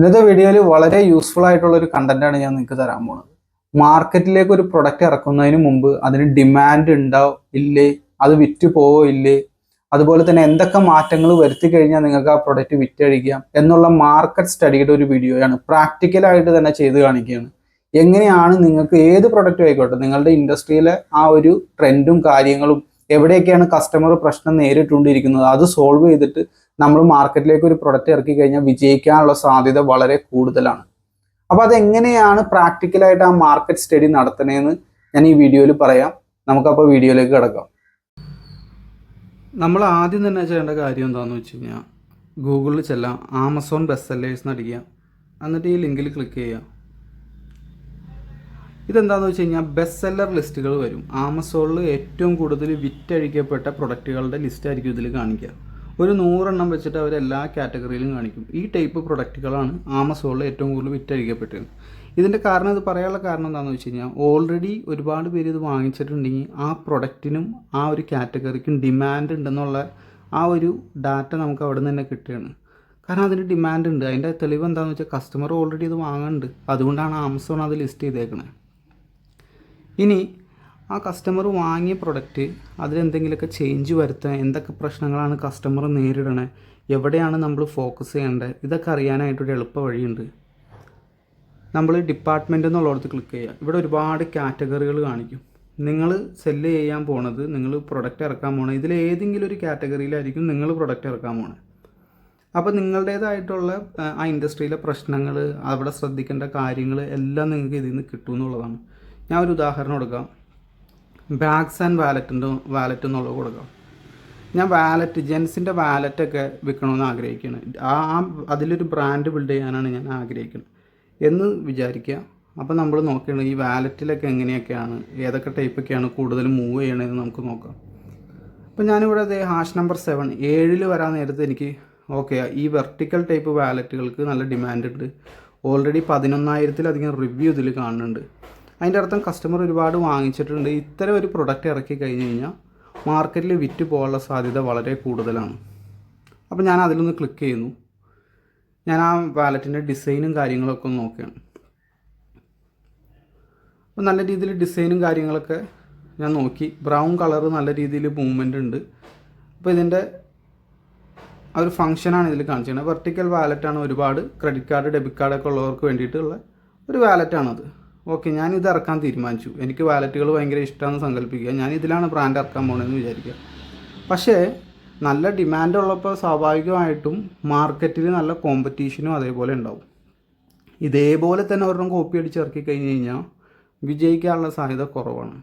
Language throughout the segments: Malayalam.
ഇന്നത്തെ വീഡിയോയിൽ വളരെ യൂസ്ഫുൾ ആയിട്ടുള്ള ഒരു കണ്ടന്റ് ആണ് ഞാൻ നിങ്ങൾക്ക് തരാൻ പോകുന്നത് മാർക്കറ്റിലേക്ക് ഒരു പ്രൊഡക്റ്റ് ഇറക്കുന്നതിന് മുമ്പ് അതിന് ഡിമാൻഡ് ഉണ്ടോ ഇല്ലേ അത് വിറ്റ് പോവോ ഇല്ലേ അതുപോലെ തന്നെ എന്തൊക്കെ മാറ്റങ്ങൾ വരുത്തി കഴിഞ്ഞാൽ നിങ്ങൾക്ക് ആ പ്രൊഡക്റ്റ് വിറ്റഴിക്കാം എന്നുള്ള മാർക്കറ്റ് സ്റ്റഡിയുടെ ഒരു വീഡിയോയാണ് പ്രാക്ടിക്കലായിട്ട് തന്നെ ചെയ്ത് കാണിക്കുകയാണ്. എങ്ങനെയാണ് നിങ്ങൾക്ക് ഏത് പ്രൊഡക്റ്റും ആയിക്കോട്ടെ നിങ്ങളുടെ ഇൻഡസ്ട്രിയിലെ ആ ഒരു ട്രെൻഡും കാര്യങ്ങളും എവിടെയൊക്കെയാണ് കസ്റ്റമർ പ്രശ്നം നേരിട്ടുകൊണ്ടിരിക്കുന്നത് അത് സോൾവ് ചെയ്തിട്ട് നമ്മൾ മാർക്കറ്റിലേക്ക് ഒരു പ്രൊഡക്റ്റ് ഇറക്കി കഴിഞ്ഞാൽ വിജയിക്കാനുള്ള സാധ്യത വളരെ കൂടുതലാണ്. അപ്പോൾ അതെങ്ങനെയാണ് പ്രാക്ടിക്കലായിട്ട് ആ മാർക്കറ്റ് സ്റ്റഡി നടത്തണേന്ന് ഞാൻ ഈ വീഡിയോയിൽ പറയാം. നമുക്കപ്പോൾ വീഡിയോയിലേക്ക് കിടക്കാം. നമ്മൾ ആദ്യം തന്നെ ചെയ്യേണ്ട കാര്യം എന്താണെന്ന് വെച്ച് കഴിഞ്ഞാൽ ഗൂഗിളിൽ ചെല്ലാം ആമസോൺ ബെസ്റ്റ് സെല്ലേഴ്സ് നടിക്കുക എന്നിട്ട് ഈ ലിങ്കിൽ ക്ലിക്ക് ചെയ്യുക ഇതെന്താണെന്ന് വെച്ച് കഴിഞ്ഞാൽ ബെസ്റ്റ് സെല്ലർ ലിസ്റ്റുകൾ വരും. ആമസോണിൽ ഏറ്റവും കൂടുതൽ വിറ്റഴിക്കപ്പെട്ട പ്രൊഡക്റ്റുകളുടെ ലിസ്റ്റ് ആയിരിക്കും ഇതിൽ കാണിക്കുക ഒരു നൂറെണ്ണം വെച്ചിട്ട് അവർ എല്ലാ കാറ്റഗറിയിലും കാണിക്കും. ഈ ടൈപ്പ് പ്രൊഡക്റ്റുകളാണ് ആമസോണിൽ ഏറ്റവും കൂടുതൽ വിറ്റഴിക്കപ്പെട്ടത് ഇതിന്റെ കാരണം ഇത് പറയാനുള്ള കാരണം എന്താണെന്ന് വെച്ച് കഴിഞ്ഞാൽ ഓൾറെഡി ഒരുപാട് പേര് ഇത് വാങ്ങിച്ചിട്ടുണ്ടെങ്കിൽ ആ പ്രൊഡക്റ്റിനും ആ ഒരു കാറ്റഗറിക്കും ഡിമാൻഡ് ഉണ്ടെന്നുള്ള ആ ഒരു ഡാറ്റ നമുക്ക് അവിടെ നിന്ന് തന്നെ കിട്ടുകയാണ്. കാരണം അതിന് ഡിമാൻഡ് ഉണ്ട്. അതിന്റെ തെളിവ് എന്താണെന്ന് വെച്ചാൽ കസ്റ്റമർ ഓൾറെഡി ഇത് വാങ്ങുന്നുണ്ട്. അതുകൊണ്ടാണ് ആമസോൺ അത് ലിസ്റ്റ് ചെയ്തേക്കുന്നത് ഇനി ആ കസ്റ്റമർ വാങ്ങിയ പ്രൊഡക്റ്റ് അതിലെന്തെങ്കിലുമൊക്കെ ചേഞ്ച് വരുത്താൻ എന്തൊക്കെ പ്രശ്നങ്ങളാണ് കസ്റ്റമർ നേരിടണേ എവിടെയാണ് നമ്മൾ ഫോക്കസ് ചെയ്യേണ്ടത് ഇതൊക്കെ അറിയാനായിട്ടൊരു എളുപ്പ വഴിയുണ്ട്. നമ്മൾ ഡിപ്പാർട്ട്മെന്റ് എന്നുള്ളടത്ത് ക്ലിക്ക് ചെയ്യുക. ഇവിടെ ഒരുപാട് കാറ്റഗറികൾ കാണിക്കും. നിങ്ങൾ സെല്ല് ചെയ്യാൻ പോണത് നിങ്ങൾ പ്രൊഡക്റ്റ് ഇറക്കാൻ പോണത് ഇതിൽ ഏതെങ്കിലും ഒരു കാറ്റഗറിയിലായിരിക്കും നിങ്ങൾ പ്രൊഡക്റ്റ് ഇറക്കാൻ പോണത് അപ്പോൾ നിങ്ങളുടേതായിട്ടുള്ള ആ, ഇൻഡസ്ട്രിയിലെ പ്രശ്നങ്ങൾ അവിടെ ശ്രദ്ധിക്കേണ്ട കാര്യങ്ങൾ എല്ലാം നിങ്ങൾക്ക് ഇതിൽ നിന്ന് കിട്ടും എന്നുള്ളതാണ്. ഞാൻ ഒരു ഉദാഹരണം കൊടുക്കാം ബാഗ്സ് ആൻഡ് വാലറ്റിന്റെ വാലറ്റ് എന്നുള്ളത് കൊടുക്കാം. ഞാൻ വാലറ്റ് ജെൻസിന്റെ വാലറ്റൊക്കെ വിൽക്കണമെന്ന് ആഗ്രഹിക്കുകയാണ്. ആ അതിലൊരു ബ്രാൻഡ് ബിൽഡ് ചെയ്യാനാണ് ഞാൻ ആഗ്രഹിക്കുന്നത്. എന്ന് വിചാരിക്കുക. അപ്പോൾ നമ്മൾ നോക്കുകയാണ് ഈ വാലറ്റിലൊക്കെ എങ്ങനെയൊക്കെയാണ് ഏതൊക്കെ ടൈപ്പൊക്കെയാണ് കൂടുതൽ മൂവ് ചെയ്യണതെന്ന് നമുക്ക് നോക്കാം. അപ്പോൾ ഞാനിവിടെ അതേ ഹാഷ് നമ്പർ സെവൻ ഏഴിൽ വരാൻ നേരത്തെ എനിക്ക് ഓക്കെ ഈ വെർട്ടിക്കൽ ടൈപ്പ് വാലറ്റുകൾക്ക് നല്ല ഡിമാൻഡ് ഉണ്ട്. ഓൾറെഡി പതിനൊന്നായിരത്തിലധികം റിവ്യൂ ഇതിൽ കാണുന്നുണ്ട്. അതിന്റെ അർത്ഥം കസ്റ്റമർ ഒരുപാട് വാങ്ങിച്ചിട്ടുണ്ട്. ഇത്തരം ഒരു പ്രൊഡക്റ്റ് ഇറക്കി കഴിഞ്ഞ് കഴിഞ്ഞാൽ മാർക്കറ്റിൽ വിറ്റ് പോകാനുള്ള സാധ്യത വളരെ കൂടുതലാണ്. അപ്പോൾ ഞാൻ അതിലൊന്ന് ക്ലിക്ക് ചെയ്യുന്നു. ഞാൻ ആ വാലറ്റിന്റെ ഡിസൈനും കാര്യങ്ങളൊക്കെ ഒന്ന് നോക്കുകയാണ്. അപ്പോൾ നല്ല രീതിയിൽ ഡിസൈനും കാര്യങ്ങളൊക്കെ ഞാൻ നോക്കി. ബ്രൗൺ കളർ നല്ല രീതിയിൽ മൂവ്മെന്റ് ഉണ്ട്. അപ്പോൾ ഇതിന്റെ ആ ഒരു ഫംഗ്ഷനാണ് ഇതിൽ കാണിച്ചിരുന്നത് വെർട്ടിക്കൽ വാലറ്റാണ് ഒരുപാട്. ക്രെഡിറ്റ് കാർഡ് ഡെബിറ്റ് കാർഡൊക്കെ ഉള്ളവർക്ക് വേണ്ടിയിട്ടുള്ള ഒരു വാലറ്റാണത് ഓക്കെ ഞാനിത് ഇറക്കാൻ തീരുമാനിച്ചു. എനിക്ക് വാലറ്റുകൾ ഭയങ്കര ഇഷ്ടമാണ് സങ്കല്പിക്കുക. ഞാൻ ഇതിലാണ് ബ്രാൻഡ് ഇറക്കാൻ പോകണമെന്ന് വിചാരിക്കുക. പക്ഷേ നല്ല ഡിമാൻഡ് ഉള്ളപ്പോൾ സ്വാഭാവികമായിട്ടും മാർക്കറ്റിൽ നല്ല കോമ്പറ്റീഷനും അതേപോലെ ഉണ്ടാവും. ഇതേപോലെ തന്നെ ഒരെണ്ണം കോപ്പി അടിച്ച് ഇറക്കി കഴിഞ്ഞ് കഴിഞ്ഞാൽ വിജയിക്കാനുള്ള സാധ്യത കുറവാണ്.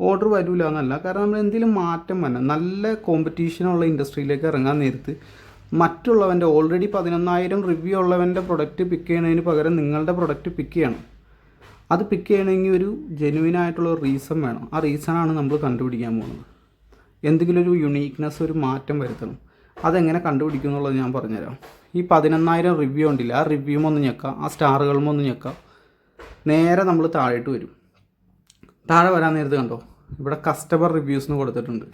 ഓർഡർ വരില്ല എന്നല്ല. കാരണം നമ്മൾ എന്തെങ്കിലും മാറ്റം വന്ന നല്ല കോമ്പറ്റീഷനുള്ള ഇൻഡസ്ട്രിയിലേക്ക് ഇറങ്ങാൻ നേരത്ത് മറ്റുള്ളവന്റെ ഓൾറെഡി പതിനൊന്നായിരം റിവ്യൂ ഉള്ളവന്റെ പ്രൊഡക്റ്റ് പിക്ക് ചെയ്യുന്നതിന് പകരം നിങ്ങളുടെ പ്രൊഡക്റ്റ് പിക്ക് ചെയ്യണം. അത് പിക്ക് ചെയ്യണമെങ്കിൽ ഒരു ജെനുവിൻ ആയിട്ടുള്ള റീസൺ വേണം. ആ റീസണാണ് നമ്മൾ കണ്ടുപിടിക്കാൻ പോകുന്നത്. എന്തെങ്കിലും ഒരു യുണീക്നെസ് ഒരു മാറ്റം വരുത്തണം. അതെങ്ങനെ കണ്ടുപിടിക്കും എന്നുള്ളത് ഞാൻ പറഞ്ഞുതരാം. ഈ പതിനൊന്നായിരം റിവ്യൂ ഉണ്ടില്ല? ആ റിവ്യൂ ഒന്ന് ഞെക്കാം. ആ സ്റ്റാറുകളും ഒന്ന് ഞെക്കാം. നേരെ നമ്മൾ താഴേട്ട് വരും. താഴെ വരാൻ നേരത്തെ കണ്ടോ? ഇവിടെ കസ്റ്റമർ റിവ്യൂസ് എന്ന് കൊടുത്തിട്ടുണ്ട്.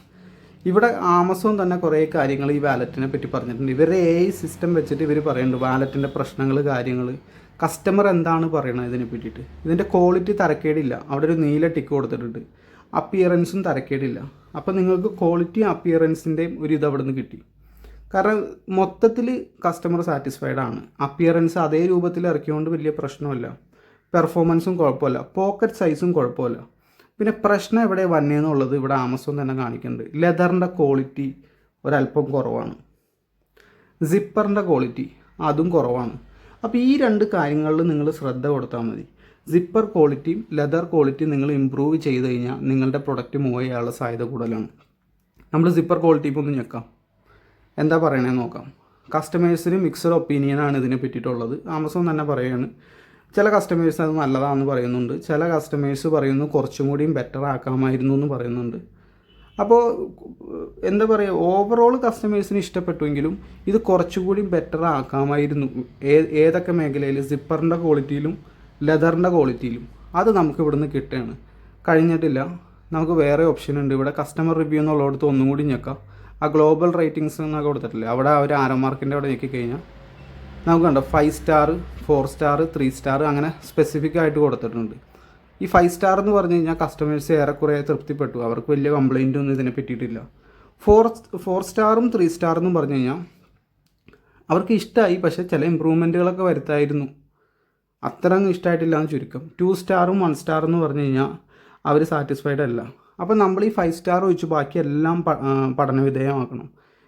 ഇവിടെ ആമസോൺ തന്നെ കുറേ കാര്യങ്ങൾ ഈ വാലറ്റിനെ പറ്റി പറഞ്ഞിട്ടുണ്ട്. ഇവരുടെ എ സിസ്റ്റം വെച്ചിട്ട് ഇവർ പറയുന്നുണ്ട് വാലറ്റിന്റെ പ്രശ്നങ്ങൾ കാര്യങ്ങൾ കസ്റ്റമർ എന്താണ് പറയണത് ഇതിനെ പറ്റിയിട്ട്? ഇതിന്റെ ക്വാളിറ്റി തരക്കേടില്ല. അവിടെ ഒരു നീല ടിക്ക് കൊടുത്തിട്ടുണ്ട്. അപ്പിയറൻസും തരക്കേടില്ല. അപ്പോൾ നിങ്ങൾക്ക് ക്വാളിറ്റി അപ്പിയറൻസിന്റെയും ഒരു ഇത് അവിടെ നിന്ന് കിട്ടി. കാരണം മൊത്തത്തിൽ കസ്റ്റമർ സാറ്റിസ്ഫൈഡ് ആണ്. അപ്പിയറൻസ് അതേ രൂപത്തിൽ ഇറക്കിയോണ്ട് വലിയ പ്രശ്നമല്ല. പെർഫോമൻസും കുഴപ്പമില്ല. പോക്കറ്റ് സൈസും കുഴപ്പമില്ല. പിന്നെ പ്രശ്നം എവിടെ വന്നേന്നുള്ളത് ഇവിടെ ആമസോൺ തന്നെ കാണിക്കുന്നുണ്ട്. ലെതറിന്റെ ക്വാളിറ്റി ഒരല്പം കുറവാണ്. സിപ്പറിന്റെ ക്വാളിറ്റി അതും കുറവാണ്. അപ്പോൾ ഈ രണ്ട് കാര്യങ്ങളിൽ നിങ്ങൾ ശ്രദ്ധ കൊടുത്താൽ മതി. സിപ്പർ ക്വാളിറ്റിയും ലെതർ ക്വാളിറ്റിയും നിങ്ങൾ ഇമ്പ്രൂവ് ചെയ്ത് കഴിഞ്ഞാൽ നിങ്ങളുടെ പ്രൊഡക്റ്റ് മൂവ് ചെയ്യാനുള്ള സാധ്യത കൂടുതലാണ്. നമ്മൾ സിപ്പർ ക്വാളിറ്റി ഇപ്പോൾ ഒന്ന് ഞെക്കാം. എന്താ പറയണേന്ന് നോക്കാം. കസ്റ്റമേഴ്സിന് മിക്സഡ് ഒപ്പീനിയനാണ് ഇതിനെ പറ്റിയിട്ടുള്ളത്. ആമസോൺ തന്നെ പറയുകയാണ് ചില കസ്റ്റമേഴ്സ് അത് നല്ലതാണെന്ന് പറയുന്നുണ്ട്. ചില കസ്റ്റമേഴ്സ് പറയുന്നു കുറച്ചും കൂടിയും ബെറ്റർ ആക്കാമായിരുന്നു എന്ന് പറയുന്നുണ്ട്. അപ്പോൾ എന്താ പറയുക ഓവറോൾ കസ്റ്റമേഴ്സിന് ഇഷ്ടപ്പെട്ടുവെങ്കിലും ഇത് കുറച്ചുകൂടി ബെറ്റർ ആക്കാമായിരുന്നു. ഏതൊക്കെ മേഖലയിൽ സിപ്പറിന്റെ ക്വാളിറ്റിയിലും ലെതറിന്റെ ക്വാളിറ്റിയിലും അത് നമുക്ക് ഇവിടുന്ന് കിട്ടുകയാണ്. കഴിഞ്ഞിട്ടില്ല. നമുക്ക് വേറെ ഓപ്ഷൻ ഉണ്ട്. ഇവിടെ കസ്റ്റമർ റിവ്യൂ എന്നുള്ളടത്ത് ഒന്നും കൂടി ഞെക്കാം. ആ ഗ്ലോബൽ റേറ്റിംഗ്സ് എന്നൊക്കെ കൊടുത്തിട്ടില്ലേ? അവിടെ ഒരു ആരോ മാർക്കിന്റെ അവിടെ ഞെക്കി കഴിഞ്ഞാൽ നമുക്ക് കണ്ടോ five star four star three star അങ്ങനെ സ്പെസിഫിക് ആയിട്ട് കൊടുത്തിട്ടുണ്ട്. ഈ ഫൈവ് സ്റ്റാർ എന്ന് പറഞ്ഞു കഴിഞ്ഞാൽ കസ്റ്റമേഴ്സ് ഏറെക്കുറെ തൃപ്തിപ്പെട്ടു. അവർക്ക് വലിയ കംപ്ലൈന്റ് ഒന്നും ഇതിനെ പറ്റിയിട്ടില്ല. ഫോർ ഫോർ സ്റ്റാറും ത്രീ സ്റ്റാർ എന്നും പറഞ്ഞു കഴിഞ്ഞാൽ അവർക്ക് ഇഷ്ടമായി പക്ഷേ ചില ഇമ്പ്രൂവ്മെന്റുകളൊക്കെ വരുത്തായിരുന്നു. അത്ര അങ്ങ് ഇഷ്ടമായിട്ടില്ല എന്ന് ചുരുക്കം ടു സ്റ്റാറും വൺ സ്റ്റാർ എന്ന് പറഞ്ഞു കഴിഞ്ഞാൽ അവർ സാറ്റിസ്ഫൈഡ് അല്ല. അപ്പോൾ നമ്മൾ ഈ ഫൈവ് സ്റ്റാർ ഒഴിച്ച് ബാക്കി എല്ലാം പഠനവിധേയമാക്കണം.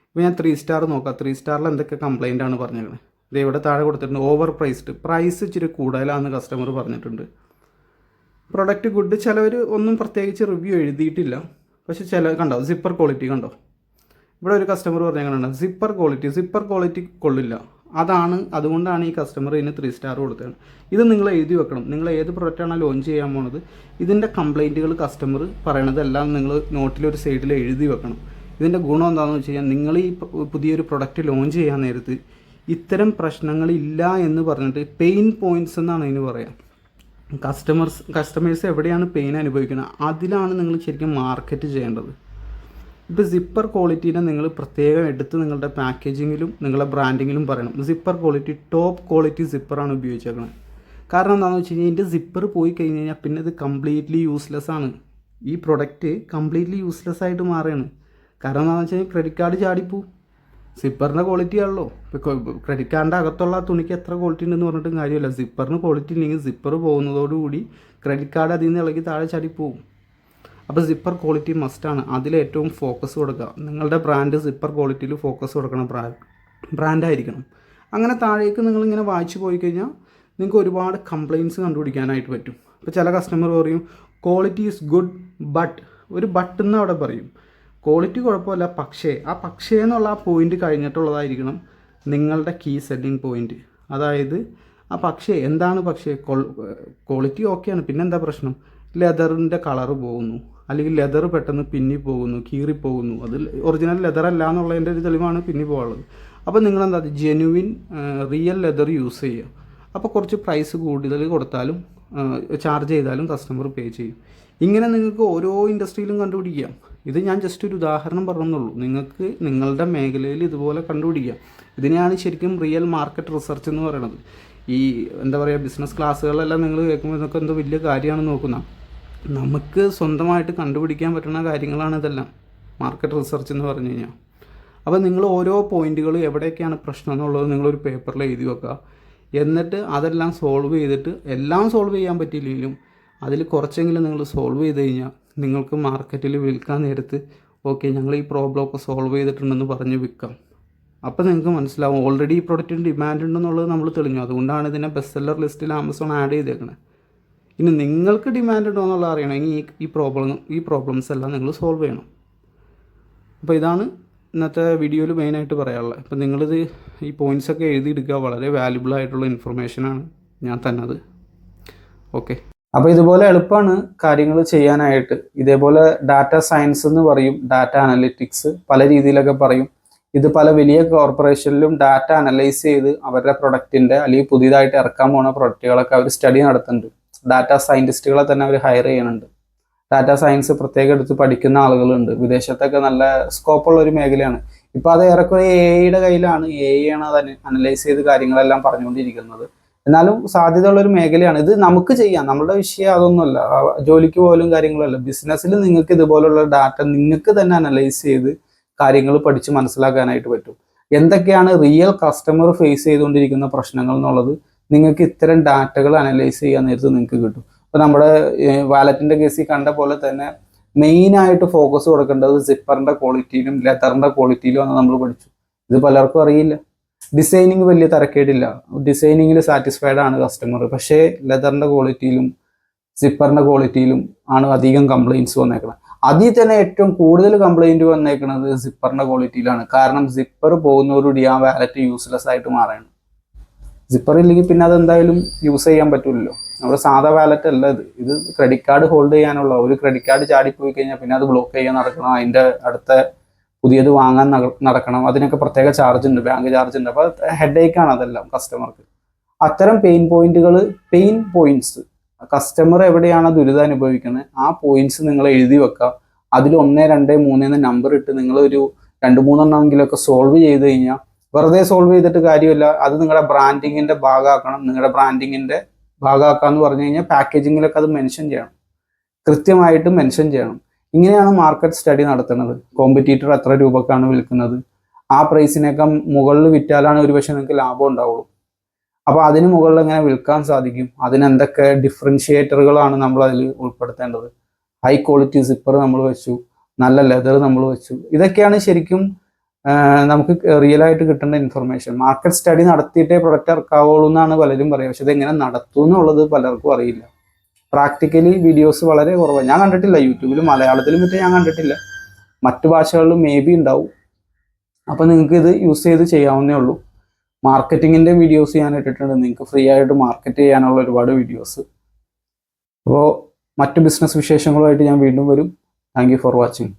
ഇപ്പോൾ ഞാൻ ത്രീ സ്റ്റാർ നോക്കാം. ത്രീ സ്റ്റാറിൽ എന്തൊക്കെ കംപ്ലൈന്റ് ആണ് പറഞ്ഞിരിക്കുന്നത് ഇത് ഇവിടെ താഴെ കൊടുത്തിട്ടുണ്ട് ഓവർ പ്രൈസ്ഡ് പ്രൈസ് ഇച്ചിരി കൂടുതലാണെന്ന് കസ്റ്റമർ പറഞ്ഞിട്ടുണ്ട്. പ്രൊഡക്റ്റ് ഗുഡ് ചിലവർ ഒന്നും പ്രത്യേകിച്ച് റിവ്യൂ എഴുതിയിട്ടില്ല. പക്ഷെ ചില കണ്ടോ? സിപ്പർ ക്വാളിറ്റി കണ്ടോ? ഇവിടെ ഒരു കസ്റ്റമർ പറഞ്ഞേക്കണുണ്ട് സിപ്പർ ക്വാളിറ്റി സിപ്പർ ക്വാളിറ്റി കൊള്ളില്ല. അതാണ് അതുകൊണ്ടാണ് ഈ കസ്റ്റമർ ഇതിന് ത്രീ സ്റ്റാർ കൊടുത്തത്. ഇത് നിങ്ങൾ എഴുതി വെക്കണം. നിങ്ങൾ ഏത് പ്രൊഡക്റ്റാണ് ലോഞ്ച് ചെയ്യാൻ പോണത് ഇതിന്റെ കംപ്ലൈന്റുകൾ കസ്റ്റമർ പറയണതെല്ലാം നിങ്ങൾ നോട്ടിലൊരു സൈഡിൽ എഴുതി വെക്കണം. ഇതിന്റെ ഗുണം എന്താണെന്ന് വെച്ച് കഴിഞ്ഞാൽ നിങ്ങൾ ഈ പുതിയൊരു പ്രൊഡക്റ്റ് ലോഞ്ച് ചെയ്യാൻ നേരത്ത് ഇത്തരം പ്രശ്നങ്ങളില്ല എന്ന് പറഞ്ഞിട്ട് പെയിൻ പോയിന്റ്സ് എന്നാണ് ഇതിന് പറയാം. കസ്റ്റമേഴ്സ് കസ്റ്റമേഴ്സ് എവിടെയാണ് പെയിൻ അനുഭവിക്കുന്നത്? അതിലാണ് നിങ്ങൾ ശരിക്കും മാർക്കറ്റ് ചെയ്യേണ്ടത്. ഇപ്പോൾ സിപ്പർ ക്വാളിറ്റീനെ നിങ്ങൾ പ്രത്യേകം എടുത്ത് നിങ്ങളുടെ പാക്കേജിങ്ങിലും നിങ്ങളുടെ ബ്രാൻഡിങ്ങിലും പറയണം. സിപ്പർ ക്വാളിറ്റി ടോപ്പ് ക്വാളിറ്റി സിപ്പറാണ് ഉപയോഗിച്ചേക്കുന്നത് കാരണം എന്താണെന്ന് വെച്ച് കഴിഞ്ഞാൽ ഇതിന്റെ സിപ്പർ പോയി കഴിഞ്ഞ് കഴിഞ്ഞാൽ പിന്നെ ഇത് കംപ്ലീറ്റ്ലി യൂസ്ലെസ് ആണ്. ഈ പ്രൊഡക്റ്റ് കംപ്ലീറ്റ്ലി യൂസ്ലെസ് ആയിട്ട് മാറുകയാണ്. കാരണം എന്താണെന്ന് വെച്ച് കഴിഞ്ഞാൽ ക്രെഡിറ്റ് കാർഡ് ചാടിപ്പോവും. സിപ്പറിന്റെ ക്വാളിറ്റി ആണല്ലോ. ക്രെഡിറ്റ് കാർഡിന്റെ അകത്തുള്ള തുണിക്ക് എത്ര ക്വാളിറ്റി ഉണ്ടെന്ന് പറഞ്ഞിട്ടും കാര്യമില്ല. സിപ്പറിന് ക്വാളിറ്റി ഇല്ലെങ്കിൽ സിപ്പർ പോകുന്നതോടുകൂടി ക്രെഡിറ്റ് കാർഡ് അതിൽ നിന്ന് ഇളകി താഴെ ചാടിപ്പോവും അപ്പോൾ സിപ്പർ ക്വാളിറ്റി മസ്റ്റാണ് അതിലേറ്റവും ഫോക്കസ് കൊടുക്കുക. നിങ്ങളുടെ ബ്രാൻഡ് സിപ്പർ ക്വാളിറ്റിയിൽ ഫോക്കസ് കൊടുക്കണം. ബ്രാൻഡ് ബ്രാൻഡായിരിക്കണം അങ്ങനെ താഴേക്ക് നിങ്ങളിങ്ങനെ വായിച്ചു പോയി കഴിഞ്ഞാൽ നിങ്ങൾക്ക് ഒരുപാട് കംപ്ലയിൻസ് കണ്ടുപിടിക്കാനായിട്ട് പറ്റും. ഇപ്പോൾ ചില കസ്റ്റമർ പറയും ക്വാളിറ്റി ഈസ് ഗുഡ് ബട്ട് ഒരു ബട്ട് എന്ന് അവിടെ പറയും. ക്വാളിറ്റി കുഴപ്പമില്ല. പക്ഷേ ആ പക്ഷേ എന്നുള്ള ആ പോയിന്റ് കഴിഞ്ഞിട്ടുള്ളതായിരിക്കണം നിങ്ങളുടെ കീ സെല്ലിംഗ് പോയിന്റ് അതായത് ആ പക്ഷേ എന്താണ് പക്ഷേ? ക്വാളിറ്റി ഓക്കെയാണ് പിന്നെന്താ പ്രശ്നം? ലെതറിന്റെ കളറ് പോകുന്നു. അല്ലെങ്കിൽ ലെതർ പെട്ടെന്ന് പിന്നി പോകുന്നു കീറി പോകുന്നു. അത് ഒറിജിനൽ ലെതർ അല്ല എന്നുള്ളതിന്റെ ഒരു തെളിവാണ് പിന്നി പോകാനുള്ളത്. അപ്പോൾ നിങ്ങളെന്താ ജെനുവിൻ റിയൽ ലെതർ യൂസ് ചെയ്യുക. അപ്പോൾ കുറച്ച് പ്രൈസ് കൂടുതൽ കൊടുത്താലും ചാർജ് ചെയ്താലും കസ്റ്റമർ പേ ചെയ്യും. ഇങ്ങനെ നിങ്ങൾക്ക് ഓരോ ഇൻഡസ്ട്രിയിലും കണ്ടുപിടിക്കാം. ഇത് ഞാൻ ജസ്റ്റ് ഒരു ഉദാഹരണം പറഞ്ഞെന്നുള്ളൂ നിങ്ങൾക്ക് നിങ്ങളുടെ മേഖലയിൽ ഇതുപോലെ കണ്ടുപിടിക്കാം. ഇതിനെയാണ് ശരിക്കും റിയൽ മാർക്കറ്റ് റിസർച്ച് എന്ന് പറയുന്നത്. ഈ എന്താ പറയുക ബിസിനസ് ക്ലാസ്സുകളെല്ലാം നിങ്ങൾ കേൾക്കുമ്പോൾ ഇതൊക്കെ എന്തോ വലിയ കാര്യമാണ് നോക്കുന്ന. നമുക്ക് സ്വന്തമായിട്ട് കണ്ടുപിടിക്കാൻ പറ്റുന്ന കാര്യങ്ങളാണ് ഇതെല്ലാം. മാർക്കറ്റ് റിസർച്ച് എന്ന് പറഞ്ഞു കഴിഞ്ഞാൽ അപ്പോൾ നിങ്ങൾ ഓരോ പോയിന്റുകൾ എവിടെയൊക്കെയാണ് പ്രശ്നം എന്നുള്ളത് നിങ്ങളൊരു പേപ്പറിൽ എഴുതി വെക്കുക. എന്നിട്ട് അതെല്ലാം സോൾവ് ചെയ്തിട്ട് എല്ലാം സോൾവ് ചെയ്യാൻ പറ്റിയില്ലെങ്കിലും അതിൽ കുറച്ചെങ്കിലും നിങ്ങൾ സോൾവ് ചെയ്ത് കഴിഞ്ഞാൽ നിങ്ങൾക്ക് മാർക്കറ്റിൽ വിൽക്കാൻ നേരത്ത് ഓക്കെ ഞങ്ങൾ ഈ പ്രോബ്ലം ഒക്കെ സോൾവ് ചെയ്തിട്ടുണ്ടെന്ന് പറഞ്ഞ് വിൽക്കാം. അപ്പോൾ നിങ്ങൾക്ക് മനസ്സിലാവും ഓൾറെഡി ഈ പ്രൊഡക്റ്റിന് ഡിമാൻഡ് ഉണ്ടെന്നുള്ളത് നമ്മൾ തെളിഞ്ഞു. അതുകൊണ്ടാണ് ഇതിനെ ബെസ്റ്റ് സെല്ലർ ലിസ്റ്റിൽ ആമസോൺ ആഡ് ചെയ്തേക്കുന്നത് ഇനി നിങ്ങൾക്ക് ഡിമാൻഡ് ഉണ്ടോ എന്നുള്ളത് അറിയണമെങ്കിൽ ഈ ഈ പ്രോബ്ലം ഈ പ്രോബ്ലംസ് എല്ലാം നിങ്ങൾ സോൾവ് ചെയ്യണം. അപ്പോൾ ഇതാണ് ഇന്നത്തെ വീഡിയോയിൽ മെയിനായിട്ട് പറയാനുള്ളത്. അപ്പോൾ നിങ്ങളിത് ഈ പോയിന്റ്സൊക്കെ എഴുതിയെടുക്കുക. വളരെ വാല്യുബിൾ ആയിട്ടുള്ള ഇൻഫർമേഷനാണ് ഞാൻ തന്നത്. ഓക്കെ അപ്പോൾ ഇതുപോലെ എളുപ്പമാണ് കാര്യങ്ങൾ ചെയ്യാനായിട്ട്. ഇതേപോലെ ഡാറ്റ സയൻസ് എന്ന് പറയും ഡാറ്റ അനലിറ്റിക്സ് പല രീതിയിലൊക്കെ പറയും. ഇത് പല വലിയ കോർപ്പറേഷനിലും ഡാറ്റ അനലൈസ് ചെയ്ത് അവരുടെ പ്രൊഡക്റ്റിന്റെ അല്ലെങ്കിൽ പുതിയതായിട്ട് ഇറക്കാൻ പോണ പ്രൊഡക്റ്റുകളൊക്കെ അവർ സ്റ്റഡി നടത്തുന്നുണ്ട്. ഡാറ്റ സയന്റിസ്റ്റുകളെ തന്നെ അവർ ഹയർ ചെയ്യുന്നുണ്ട്. ഡാറ്റ സയൻസ് പ്രത്യേകം എടുത്ത് പഠിക്കുന്ന ആളുകളുണ്ട്. വിദേശത്തൊക്കെ നല്ല സ്കോപ്പുള്ള ഒരു മേഖലയാണ്. ഇപ്പൊ അത് ഏറെക്കുറെ എ ഐയുടെ കയ്യിലാണ്. എ ഐ ആണ് അത് അനലൈസ് ചെയ്ത് കാര്യങ്ങളെല്ലാം പറഞ്ഞുകൊണ്ടിരിക്കുന്നത്. എന്നാലും സാധ്യതയുള്ള ഒരു മേഖലയാണ്. ഇത് നമുക്ക് ചെയ്യാം. നമ്മുടെ വിഷയം അതൊന്നുമല്ല. ജോലിക്ക് പോലും കാര്യങ്ങളല്ല. ബിസിനസ്സിൽ നിങ്ങൾക്ക് ഇതുപോലുള്ള ഡാറ്റ നിങ്ങൾക്ക് തന്നെ അനലൈസ് ചെയ്ത് കാര്യങ്ങൾ പഠിച്ച് മനസ്സിലാക്കാനായിട്ട് പറ്റും. എന്തൊക്കെയാണ് റിയൽ കസ്റ്റമർ ഫേസ് ചെയ്തുകൊണ്ടിരിക്കുന്ന പ്രശ്നങ്ങൾ എന്നുള്ളത് നിങ്ങൾക്ക് ഇത്തരം ഡാറ്റകൾ അനലൈസ് ചെയ്യാൻ നേരത്ത് നിങ്ങൾക്ക് കിട്ടും. ഇപ്പൊ നമ്മുടെ വാലറ്റിന്റെ കേസിൽ കണ്ട പോലെ തന്നെ മെയിൻ ആയിട്ട് ഫോക്കസ് കൊടുക്കേണ്ടത് സിപ്പറിന്റെ ക്വാളിറ്റിയിലും ലെതറിന്റെ ക്വാളിറ്റിയിലും ആണ് നമ്മൾ പഠിച്ചു. ഇത് പലർക്കും അറിയില്ല. ഡിസൈനിങ് വലിയ തരക്കേടില്ല. ഡിസൈനിങ്ങിൽ സാറ്റിസ്ഫൈഡ് ആണ് കസ്റ്റമർ പക്ഷേ ലെതറിന്റെ ക്വാളിറ്റിയിലും സിപ്പറിന്റെ ക്വാളിറ്റിയിലും ആണ് അധികം കംപ്ലയിന്റ്സ് വന്നേക്കുന്നത് അതിൽ തന്നെ ഏറ്റവും കൂടുതൽ കംപ്ലൈന്റ് വന്നേക്കുന്നത് സിപ്പറിന്റെ ക്വാളിറ്റിയിലാണ് കാരണം സിപ്പർ പോകുന്നതോടുകൂടി ആ വാലറ്റ് യൂസ്ലെസ് ആയിട്ട് മാറുകയാണ് സിപ്പർ ഇല്ലെങ്കിൽ പിന്നെ അതെന്തായാലും യൂസ് ചെയ്യാൻ പറ്റില്ലല്ലോ നമ്മുടെ സാധാ വാലറ്റ് അല്ല ഇത്. ഇത് ക്രെഡിറ്റ് കാർഡ് ഹോൾഡ് ചെയ്യാനുള്ള. ഒരു ക്രെഡിറ്റ് കാർഡ് ചാടിപ്പോയി കഴിഞ്ഞാൽ പിന്നെ അത് ബ്ലോക്ക് ചെയ്യാൻ നടക്കണം. അതിന്റെ അടുത്ത പുതിയത് വാങ്ങാൻ നടക്കണം. അതിനൊക്കെ പ്രത്യേക ചാർജ് ഉണ്ട് ബാങ്ക് ചാർജ് ഉണ്ട്. അപ്പോൾ ഹെഡ് ആണ് അതെല്ലാം കസ്റ്റമർക്ക് അത്തരം പെയിൻ പോയിന്റുകൾ പെയിൻ പോയിന്റ്സ് കസ്റ്റമർ എവിടെയാണ് ദുരിതം അനുഭവിക്കുന്നത്? ആ പോയിന്റ്സ് നിങ്ങൾ എഴുതി വെക്കുക. അതിൽ ഒന്ന് രണ്ട് മൂന്ന് എന്ന നമ്പർ ഇട്ട് നിങ്ങൾ ഒരു രണ്ട് മൂന്നെണ്ണമെങ്കിലൊക്കെ സോൾവ് ചെയ്ത് കഴിഞ്ഞാൽ വെറുതെ സോൾവ് ചെയ്തിട്ട് കാര്യമില്ല. അത് നിങ്ങളുടെ ബ്രാൻഡിങ്ങിന്റെ ഭാഗമാക്കണം. നിങ്ങളുടെ ബ്രാൻഡിങ്ങിന്റെ ഭാഗമാക്കാന്ന് പറഞ്ഞു കഴിഞ്ഞാൽ പാക്കേജിങ്ങിലൊക്കെ അത് മെൻഷൻ ചെയ്യണം. കൃത്യമായിട്ട് മെൻഷൻ ചെയ്യണം. ഇങ്ങനെയാണ് മാർക്കറ്റ് സ്റ്റഡി നടത്തുന്നത്. കോമ്പറ്റീറ്റർ എത്ര രൂപക്കാണ് വിൽക്കുന്നത്? ആ പ്രൈസിനേക്കാൾ മുകളിൽ വിറ്റാലാണ് ഒരുപക്ഷെ നിങ്ങൾക്ക് ലാഭം ഉണ്ടാവുള്ളൂ. അപ്പോൾ അതിന് മുകളിൽ എങ്ങനെ വിൽക്കാൻ സാധിക്കും? അതിനെന്തൊക്കെ ഡിഫറൻഷ്യേറ്ററുകളാണ് നമ്മൾ അതിൽ ഉൾപ്പെടുത്തേണ്ടത്? ഹൈ ക്വാളിറ്റി സിപ്പർ നമ്മൾ വെച്ചു നല്ല ലെതർ നമ്മൾ വെച്ചു. ഇതൊക്കെയാണ് ശരിക്കും നമുക്ക് റിയൽ ആയിട്ട് കിട്ടേണ്ട ഇൻഫർമേഷൻ മാർക്കറ്റ് സ്റ്റഡി നടത്തിയിട്ടേ പ്രൊഡക്റ്റ് ഇറക്കാവുള്ളൂ എന്നാണ് പലരും പറയുക. പക്ഷെ ഇതെങ്ങനെ നടത്തും എന്നുള്ളത് പലർക്കും അറിയില്ല. പ്രാക്ടിക്കലി വീഡിയോസ് വളരെ കുറവാണ് ഞാൻ കണ്ടിട്ടില്ല യൂട്യൂബിൽ മലയാളത്തിലും മറ്റും ഞാൻ കണ്ടിട്ടില്ല. മറ്റു ഭാഷകളിലും മേ ബി ഉണ്ടാവും. അപ്പോൾ നിങ്ങൾക്ക് ഇത് യൂസ് ചെയ്ത് ചെയ്യാവുന്നേ ഉള്ളൂ. മാർക്കറ്റിങ്ങിന്റെ വീഡിയോസ് ഞാൻ ഇട്ടിട്ടുണ്ട്. നിങ്ങൾക്ക് ഫ്രീ ആയിട്ട് മാർക്കറ്റ് ചെയ്യാനുള്ള ഒരുപാട് വീഡിയോസ് അപ്പോൾ മറ്റു ബിസിനസ് വിശേഷങ്ങളുമായിട്ട് ഞാൻ വീണ്ടും വരും. Thank for watching